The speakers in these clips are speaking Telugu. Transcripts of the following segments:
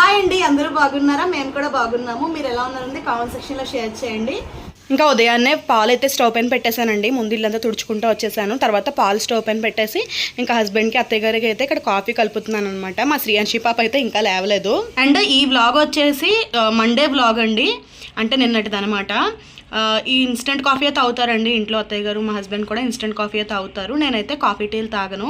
హాయ్ అండి అందరూ బాగున్నారా? మేము కూడా బాగున్నాము. మీరు ఎలా ఉన్నారండి కామెంట్ సెక్షన్లో షేర్ చేయండి. ఇంకా ఉదయాన్నే పాలు అయితే స్టవ్ పైన పెట్టేశానండి. ముందు ఇల్లంతా తుడుచుకుంటూ వచ్చేసాను. తర్వాత పాలు స్టవ్ పైన పెట్టేసి ఇంకా హస్బెండ్కి అత్తయ్య గారికి అయితే ఇక్కడ కాఫీ కలుపుతున్నాను అనమాట మా శ్రీయాంశి పాప అయితే ఇంకా లేవలేదు. అండ్ ఈ వ్లాగ్ వచ్చేసి మండే వ్లాగ్ అండి. అంటే నిన్నటిది అనమాట ఈ ఇన్స్టెంట్ కాఫీ అయితే తాగుతారండి ఇంట్లో అత్తయ్య గారు మా హస్బెండ్ కూడా ఇన్స్టెంట్ కాఫీ అయితే తాగుతారు. నేనైతే కాఫీ టీలు తాగను.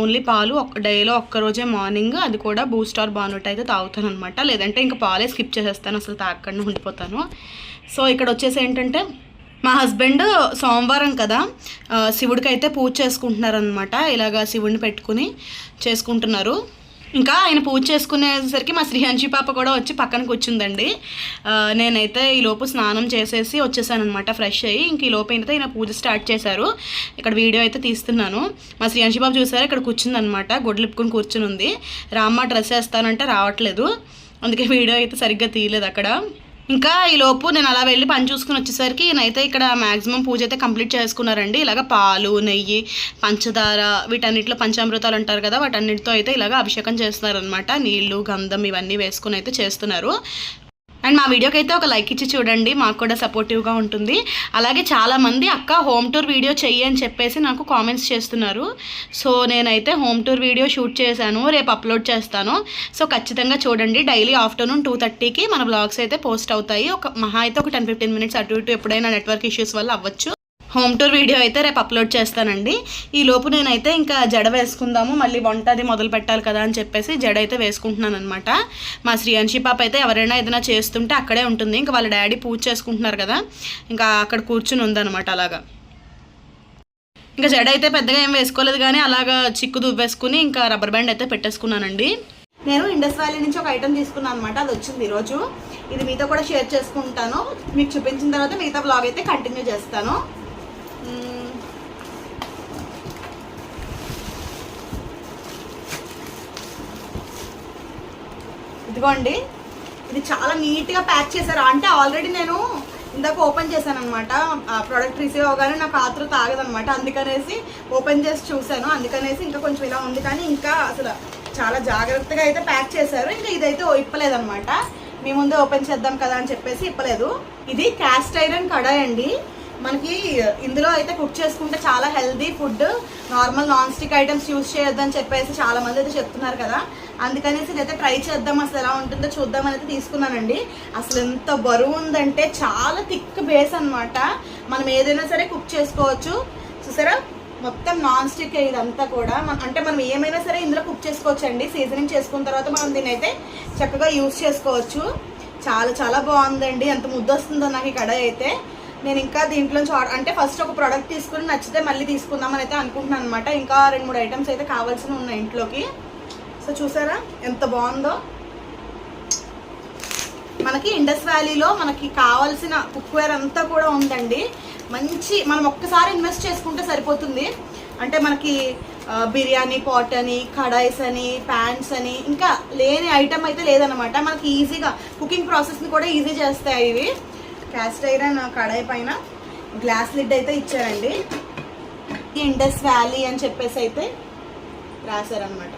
ఓన్లీ పాలు ఒక డేలో ఒక్కరోజే మార్నింగ్ అది కూడా బూస్ట్ ఆర్ బానుట్ అయితే తాగుతాను అనమాట లేదంటే ఇంకా పాలే స్కిప్ చేసేస్తాను అసలు తాగకుండా ఉండిపోతాను. సో ఇక్కడ వచ్చేసి ఏంటంటే మా హస్బెండ్ సోమవారం కదా శివుడికి అయితే పూజ చేసుకుంటున్నారనమాట ఇలాగా శివుడిని పెట్టుకుని చేసుకుంటున్నారు. ఇంకా ఆయన పూజ చేసుకునేసరికి మా శ్రీహంచి పాప కూడా వచ్చి పక్కన కూర్చుందండి. నేనైతే ఈ లోపు స్నానం చేసేసి వచ్చేసానమాట ఫ్రెష్ అయ్యి ఇంక ఈ లోపు అయితే ఈయన పూజ స్టార్ట్ చేశారు. ఇక్కడ వీడియో అయితే తీస్తున్నాను. మా శ్రీహంచి పాప చూసారు? ఇక్కడ కూర్చుందనమాట గుడ్లు ఇప్పుకొని కూర్చుని ఉంది రామ్మ డ్రెస్ వేస్తానంటే రావట్లేదు. అందుకే వీడియో అయితే సరిగ్గా తీయలేదు అక్కడ. ఇంకా ఈ లోపు నేను అలా వెళ్ళి పని చూసుకుని వచ్చేసరికి నేనైతే ఇక్కడ మాక్సిమం పూజ అయితే కంప్లీట్ చేసుకున్నారండి. ఇలాగ పాలు నెయ్యి పంచదార వీటన్నిటిలో పంచామృతాలు అంటారు కదా వాటన్నిటితో అయితే ఇలాగ అభిషేకం చేస్తున్నారనమాట నీళ్ళు గంధం ఇవన్నీ వేసుకుని అయితే చేస్తున్నారు. అండ్ మా వీడియోకి అయితే ఒక లైక్ ఇచ్చి చూడండి మాకు కూడా సపోర్టివ్గా ఉంటుంది. అలాగే చాలామంది అక్క హోమ్ టూర్ వీడియో చెయ్యి అని చెప్పేసి నాకు కామెంట్స్ చేస్తున్నారు. సో నేనైతే హోమ్ టూర్ వీడియో షూట్ చేశాను రేపు అప్లోడ్ చేస్తాను. సో ఖచ్చితంగా చూడండి. డైలీ ఆఫ్టర్నూన్ టూ థర్టీకి మన బ్లాగ్స్ అయితే పోస్ట్ అవుతాయి. ఒక మహా అయితే ఒక టెన్ ఫిఫ్టీన్ మినిట్స్ అటు ఇటు ఎప్పుడైనా నెట్వర్క్ ఇష్యూస్ వల్ల అవ్వచ్చు. హోమ్ టూర్ వీడియో అయితే రేపు అప్లోడ్ చేస్తానండి. ఈ లోపు నేనైతే ఇంకా జడ వేసుకుందాము మళ్ళీ వంట అది మొదలు పెట్టాలి కదా అని చెప్పేసి జడ అయితే వేసుకుంటున్నాను అనమాట మా శ్రీయాంశి పాప అయితే ఎవరైనా ఏదైనా చేస్తుంటే అక్కడే ఉంటుంది. ఇంకా వాళ్ళ డాడీ పూజ చేసుకుంటున్నారు కదా. ఇంకా అక్కడ కూర్చుని ఉందనమాట అలాగా. ఇంకా జడ అయితే పెద్దగా ఏం వేసుకోలేదు కానీ అలాగా చిక్కు దువ్వేసుకుని ఇంకా రబ్బర్ బ్యాండ్ అయితే పెట్టేసుకున్నానండి. నేను ఇండస్ వ్యాలీ నుంచి ఒక ఐటమ్ తీసుకున్నాను అనమాట అది వచ్చింది ఈరోజు. ఇది మీతో కూడా షేర్ చేసుకుంటాను. మీకు చూపించిన తర్వాత మిగతా బ్లాగ్ అయితే కంటిన్యూ చేస్తాను. ఇదిగోండి. ఇది చాలా నీట్గా ప్యాక్ చేశారు. అంటే ఆల్రెడీ నేను ఇందాక ఓపెన్ చేశాను అనమాట ప్రోడక్ట్ రిసీవ్ అవగానే నాకు ఆతృత ఆగదనమాట అందుకనేసి ఓపెన్ చేసి చూశాను. అందుకనేసి ఇంకా కొంచెం ఇలా ఉంది. కానీ ఇంకా అసలు చాలా జాగ్రత్తగా అయితే ప్యాక్ చేశారు. ఇంకా ఇదైతే ఇప్పలేదనమాట మీ ముందే ఓపెన్ చేద్దాం కదా అని చెప్పేసి ఇప్పలేదు. ఇది క్యాస్ట్ ఐరన్ కడాయి అండి. మనకి ఇందులో అయితే కుక్ చేసుకుంటే చాలా healthy food. Normal non stick items use చేయొద్దని చెప్పేసి చాలా మంది అయితే చెప్తున్నారు కదా. అందుకనేసి నేనైతే ట్రై చేద్దాం అసలు ఎలా ఉంటుందో చూద్దాం అయితే తీసుకున్నానండి. అసలు ఎంత బరువు ఉందంటే చాలా థిక్ బేస్ అనమాట మనం ఏదైనా సరే కుక్ చేసుకోవచ్చు. చూసారా? మొత్తం నాన్ స్టిక్ ఇదంతా కూడా. మన అంటే మనం ఏమైనా సరే ఇందులో కుక్ చేసుకోవచ్చు అండి సీజనింగ్ చేసుకున్న తర్వాత మనం దీని అయితే చక్కగా యూజ్ చేసుకోవచ్చు. చాలా చాలా బాగుందండి. ఎంత ముద్ద వస్తుందో నాకు ఈ కడాయి అయితే. నేను ఇంకా దీంట్లోంచి అంటే ఫస్ట్ ఒక ప్రోడక్ట్ తీసుకుని నచ్చితే మళ్ళీ తీసుకుందామని అయితే అనుకుంటున్నాను అనమాట ఇంకా రెండు మూడు ఐటమ్స్ అయితే కావాల్సిన ఉన్నాయి ఇంట్లోకి. సో చూసారా? ఎంత బాగుందో? మనకి ఇండస్ వ్యాలీలో మనకి కావాల్సిన కుక్వేర్ అంతా కూడా ఉందండి. మంచి మనం ఒక్కసారి ఇన్వెస్ట్ చేసుకుంటే సరిపోతుంది. అంటే మనకి బిర్యానీ పాట్ అని కడాయిస్ అని ప్యాన్స్ అని ఇంకా లేని ఐటమ్ అయితే లేదనమాట మనకి ఈజీగా కుకింగ్ ప్రాసెస్ని కూడా ఈజీ చేస్తాయి ఇవి. క్యాస్ట్ ఐరన్ కడాయి పైన గ్లాస్ లిడ్ అయితే ఇచ్చారండి. ఇండస్ వ్యాలీ అని చెప్పేసి అయితే రాశారనమాట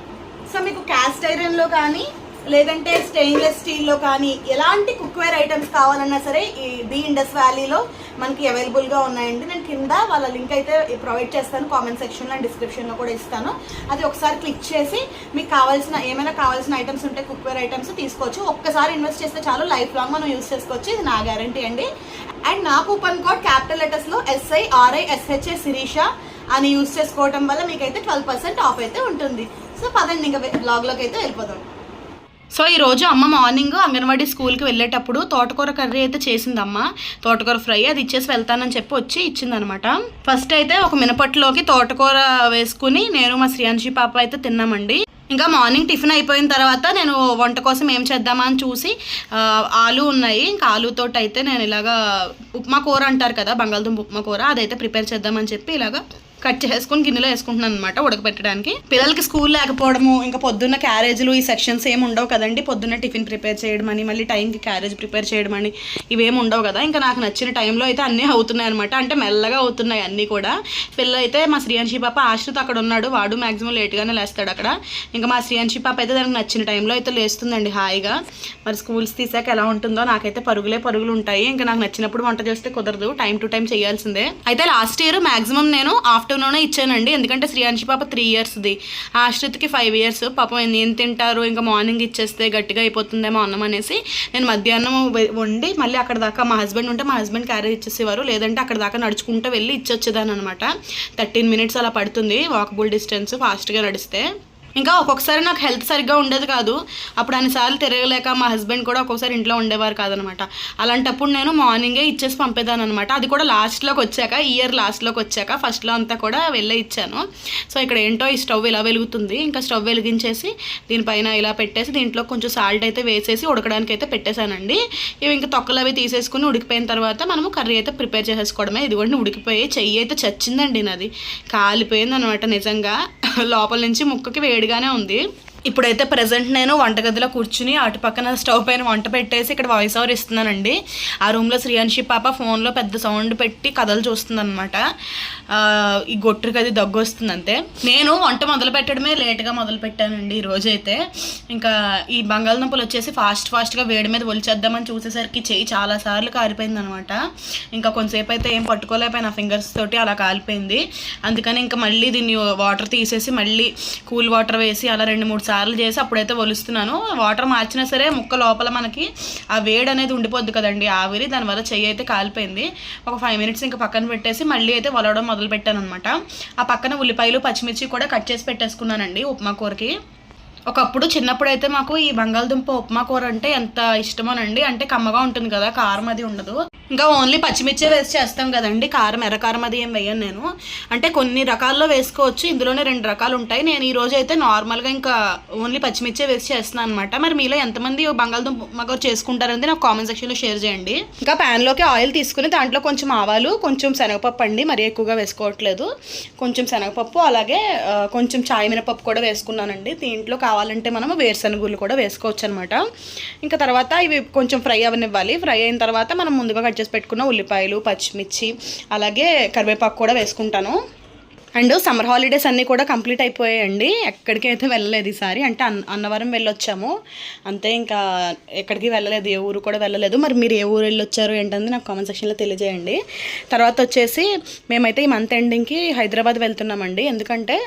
సో మీకు క్యాస్ట్ ఐరన్లో కానీ లేదంటే స్టెయిన్లెస్ స్టీల్లో కానీ ఎలాంటి కుక్వేర్ ఐటమ్స్ కావాలన్నా సరే ఈ బి ఇండస్ వ్యాలీలో మనకి అవైలబుల్గా ఉన్నాయండి. నేను కింద వాళ్ళ లింక్ అయితే ప్రొవైడ్ చేస్తాను. కామెంట్ సెక్షన్లో అండ్ డిస్క్రిప్షన్లో కూడా ఇస్తాను. అది ఒకసారి క్లిక్ చేసి మీకు కావాల్సిన ఏమైనా కావాల్సిన ఐటమ్స్ ఉంటే కుక్వేర్ ఐటమ్స్ తీసుకోవచ్చు. ఒక్కసారి ఇన్వెస్ట్ చేస్తే చాలు లైఫ్ లాంగ్ మనం యూస్ చేసుకోవచ్చు. ఇది నా గ్యారంటీ అండి. అండ్ నా కూపన్ కోడ్ క్యాపిటల్ లెటర్స్లో ఎస్ఐఆర్ఐ ఎస్హెచ్ఏ శిరీష అని యూస్ చేసుకోవడం వల్ల మీకైతే ట్వెల్వ్ పర్సెంట్ ఆఫ్ అయితే ఉంటుంది. సో పదండి ఇంకా బ్లాగ్లోకి అయితే వెళ్ళిపోదాం. సో ఈ రోజు అమ్మ మార్నింగ్ అంగన్వాడీ స్కూల్కి వెళ్ళేటప్పుడు తోటకూర కర్రీ అయితే చేసింది అమ్మ తోటకూర ఫ్రై అది ఇచ్చేసి వెళ్తానని చెప్పి వచ్చి ఇచ్చిందనమాట. ఫస్ట్ అయితే ఒక మినపట్లోకి తోటకూర వేసుకుని నేను మా శ్రీయాంశి పాప అయితే తిన్నామండి. ఇంకా మార్నింగ్ టిఫిన్ అయిపోయిన తర్వాత నేను వంట కోసం ఏం చేద్దామా అని చూసి ఆలు ఉన్నాయి. ఇంకా ఆలుతోటి అయితే నేను ఇలాగా ఉప్మా కూర అంటారు కదా బంగాళదుంప ఉప్మా కూర అదైతే ప్రిపేర్ చేద్దామని చెప్పి ఇలాగా కట్ చేసుకుని గిన్నెలో వేసుకుంటున్నాను అనమాట ఉడకబెట్టడానికి. పిల్లలకి స్కూల్ లేకపోవడము ఇంకా పొద్దున్న క్యారేజ్లు ఈ సెక్షన్స్ ఏమి ఉండవు కదండి. పొద్దున్న టిఫిన్ ప్రిపేర్ చేయడం అని మళ్ళీ టైంకి క్యారేజ్ ప్రిపేర్ చేయడం అని ఇవేమి ఉండవు కదా. ఇంకా నాకు నచ్చిన టైంలో అయితే అన్నీ అవుతున్నాయి అనమాట అంటే మెల్లగా అవుతున్నాయి అన్నీ కూడా. పిల్లలు అయితే మా శ్రీయాంశి పాప ఆశ్రిత్ అక్కడ ఉన్నాడు. వాడు మ్యాక్సిమం లేట్గానే లేస్తాడు అక్కడ. ఇంకా మా శ్రీయాంశి పాప అయితే దానికి నచ్చిన టైంలో అయితే లేస్తుందండి హాయిగా. మరి స్కూల్స్ తీసాక ఎలా ఉంటుందో నాకైతే పరుగులే పరుగులు ఉంటాయి. ఇంకా నాకు నచ్చినప్పుడు వంట చేస్తే కుదరదు. టైం టు టైం చేయాల్సిందే. అయితే లాస్ట్ ఇయర్ మాక్సిమం నేను ఆఫ్టర్నూనే ఇచ్చానండి. ఎందుకంటే శ్రీయాంశి పాప త్రీ ఇయర్స్ది ఆశ్రిత్కి ఫైవ్ ఇయర్స్ పాపం ఎన్ని- ఏం తింటారు? ఇంకా మార్నింగ్ ఇచ్చేస్తే గట్టిగా అయిపోతుందేమో అన్నం అనేసి నేను మధ్యాహ్నం వండి మళ్ళీ అక్కడ దాకా మా హస్బెండ్ ఉంటే మా హస్బెండ్ క్యారేజ్ ఇచ్చేసేవారు. లేదంటే అక్కడ దాకా నడుచుకుంటూ వెళ్ళి ఇచ్చొచ్చేదాన్ని అనమాట థర్టీన్ మినిట్స్ అలా పడుతుంది. వాకబుల్ డిస్టెన్స్ ఫాస్ట్గా నడిస్తే. ఇంకా ఒక్కొక్కసారి నాకు హెల్త్ సరిగ్గా ఉండేది కాదు. అప్పుడు అన్నిసార్లు తిరగలేక మా హస్బెండ్ కూడా ఒక్కొక్కసారి ఇంట్లో ఉండేవారు కాదనమాట. అలాంటప్పుడు నేను మార్నింగే ఇచ్చేసి పంపేదాను అనమాట అది కూడా లాస్ట్లోకి వచ్చాక ఇయర్ లాస్ట్లోకి వచ్చాక ఫస్ట్లో అంతా కూడా వెళ్ళే ఇచ్చాను. సో ఇక్కడ ఏంటో ఈ స్టవ్ ఇలా వెలుగుతుంది. ఇంకా స్టవ్ వెలిగించేసి దీనిపైన ఇలా పెట్టేసి దీంట్లో కొంచెం సాల్ట్ అయితే వేసేసి ఉడకడానికి అయితే పెట్టేశానండి. ఇవి ఇంకా తొక్కలు అవి తీసేసుకుని ఉడికిపోయిన తర్వాత మనము కర్రీ అయితే ప్రిపేర్ చేసేసుకోవడమే. ఇదిగోండి ఉడికిపోయి చెయ్యి అయితే చచ్చిందండి నాది. కాలిపోయింది అనమాట నిజంగా. లోపల నుంచి ముక్కకి వేడిగానే ఉంది. ఇప్పుడైతే ప్రజెంట్ నేను వంటగదిలో కూర్చుని అటు పక్కన స్టవ్ పైన వంట పెట్టేసి ఇక్కడ వాయిస్ ఓవర్ ఇస్తున్నానండి. ఆ రూమ్లో శ్రీయాన్షి పాప ఫోన్లో పెద్ద సౌండ్ పెట్టి కథలు చూస్తుందన్నమాట. ఈ గొట్టుకి అది దగ్గు వస్తుంది అంతే నేను వంట మొదలు పెట్టడమే లేట్గా మొదలు పెట్టానండి ఈ రోజైతే. ఇంకా ఈ బంగాళదుంపలు వచ్చేసి ఫాస్ట్ ఫాస్ట్గా వేడి మీద ఒలిచేద్దామని చూసేసరికి చెయ్యి చాలా సార్లు కారిపోయింది అనమాట ఇంకా కొంతసేపు అయితే ఏం పట్టుకోలేకపోయినా ఫింగర్స్ తోటి అలా కాలిపోయింది. అందుకని ఇంకా మళ్ళీ దీన్ని వాటర్ తీసేసి మళ్ళీ కూల్ వాటర్ వేసి అలా రెండు మూడు సార్లు చేసి అప్పుడైతే ఒలుస్తున్నాను. వాటర్ మార్చినా సరే ముక్క లోపల మనకి ఆ వేడి అనేది ఉండిపోద్ది కదండి ఆవిరి. దానివల్ల చెయ్యి అయితే కాలిపోయింది. ఒక ఫైవ్ మినిట్స్ ఇంకా పక్కన పెట్టేసి మళ్ళీ అయితే వలవడం మొదలు పెట్టాను అనమాట ఆ పక్కన ఉల్లిపాయలు పచ్చిమిర్చి కూడా కట్ చేసి పెట్టేసుకున్నానండి ఉప్మా కూరకి. ఒకప్పుడు చిన్నప్పుడు అయితే మాకు ఈ బంగాళదుంప ఉప్మా కూర అంటే ఎంత ఇష్టమోనండి. అంటే కమ్మగా ఉంటుంది కదా కారం అది ఉండదు. ఇంకా ఓన్లీ పచ్చిమిర్చే వేసి చేస్తాం కదండి కారం ఎర్రకారం అది ఏం వేయను నేను. అంటే కొన్ని రకాల్లో వేసుకోవచ్చు ఇందులోనే రెండు రకాలు ఉంటాయి. నేను ఈ రోజు అయితే నార్మల్గా ఇంకా ఓన్లీ పచ్చిమిర్చే వేసి చేస్తున్నాను అనమాట మరి మీలో ఎంతమంది బంగాళదుంప ఉప్మా కూర చేసుకుంటారనేది నాకు కామెంట్ సెక్షన్లో షేర్ చేయండి. ఇంకా ప్యాన్లోకి ఆయిల్ తీసుకుని దాంట్లో కొంచెం ఆవాలు కొంచెం శనగపప్పు అండి. మరీ ఎక్కువగా వేసుకోవట్లేదు. కొంచెం శనగపప్పు అలాగే కొంచెం చాయ్ మినపప్పు కూడా వేసుకున్నానండి. దీంట్లో కావాలంటే మనం వేరుశనగుళ్ళు కూడా వేసుకోవచ్చు అనమాట ఇంకా తర్వాత ఇవి కొంచెం ఫ్రై అవనివ్వాలి. ఫ్రై అయిన తర్వాత మనం ముందుగా కట్ చేసి పెట్టుకున్న ఉల్లిపాయలు పచ్చిమిర్చి అలాగే కరివేపాకు కూడా వేసుకుంటాను. అండ్ సమ్మర్ హాలిడేస్ అన్నీ కూడా కంప్లీట్ అయిపోయాయండి. ఎక్కడికి అయితే వెళ్ళలేదు ఈసారి అంటే అన్న అన్నవరం వెళ్ళొచ్చాము. అంతే ఇంకా ఎక్కడికి వెళ్ళలేదు ఏ ఊరు కూడా వెళ్ళలేదు. మరి మీరు ఏ ఊరు వెళ్ళొచ్చారు ఏంటంది నాకు కామెంట్ సెక్షన్లో తెలియజేయండి. తర్వాత వచ్చేసి మేమైతే ఈ మంత్ ఎండింగ్కి హైదరాబాద్ వెళ్తున్నామండి. ఎందుకంటే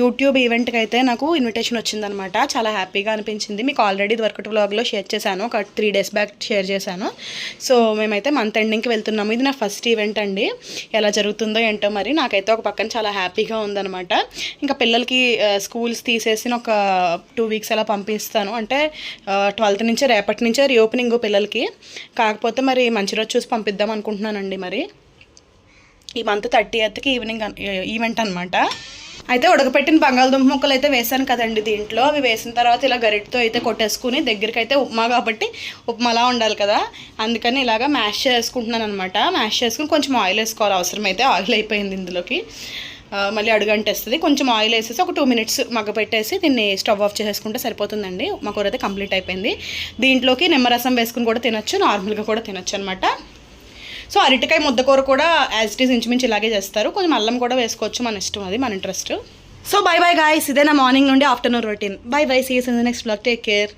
యూట్యూబ్ ఈవెంట్కి అయితే నాకు ఇన్విటేషన్ వచ్చిందనమాట. చాలా హ్యాపీగా అనిపించింది. మీకు ఆల్రెడీ ఇదివరకటి వ్లాగ్లో షేర్ చేశాను. ఒక త్రీ డేస్ బ్యాక్ షేర్ చేశాను. సో మేమైతే మంత్ ఎండింగ్కి వెళ్తున్నాము. ఇది నా ఫస్ట్ ఈవెంట్ అండి. ఎలా జరుగుతుందో ఏంటో మరి నాకైతే ఒక పక్కన చాలా హ్యాపీగా ఉందన్నమాట. ఇంకా పిల్లలకి స్కూల్స్ తీసేసి ఒక టూ వీక్స్ అలా పంపిస్తాను. అంటే ట్వెల్త్ నుంచే రేపటి నుంచే రీఓపెనింగ్ పిల్లలకి. కాకపోతే మరి మంచి రోజు చూసి పంపిద్దాం అనుకుంటున్నానండి మరి. ఈ మంత్ థర్టీ ఎయిత్కి ఈవినింగ్ ఈవెంట్ అనమాట అయితే ఉడకపెట్టిన బంగాళదుంప ముక్కలు అయితే వేసాను కదండి దీంట్లో. అవి వేసిన తర్వాత ఇలా గరిటతో అయితే కొట్టేసుకుని దగ్గరికి అయితే ఉప్మా కాబట్టి ఉప్మాలా ఉండాలి కదా. అందుకని ఇలాగా మ్యాష్ చేసుకుంటున్నాను అనమాట మ్యాష్ చేసుకుని కొంచెం ఆయిల్ వేసుకోవాలి అవసరమైతే. ఆయిల్ అయిపోయింది ఇందులోకి. మళ్ళీ అడుగంటేస్తుంది కొంచెం ఆయిల్ వేసేసి ఒక టూ మినిట్స్ మగ్గపెట్టేసి దీన్ని స్టవ్ ఆఫ్ చేసేసుకుంటే సరిపోతుందండి. మా కూర అయితే కంప్లీట్ అయిపోయింది. దీంట్లోకి నిమ్మరసం వేసుకుని కూడా తినొచ్చు. నార్మల్గా కూడా తినొచ్చు అనమాట సో అరటికాయ ముద్దకూర కూడా యాజ్ ఇట్ ఈస్ ఇంచుమించు ఇలాగే చేస్తారు. కొంచెం అల్లం కూడా వేసుకోవచ్చు మన ఇష్టం అది మన interest so bye bye guys ఇదే నా మార్నింగ్ నుండి afternoon routine bye bye sees in the next blog take care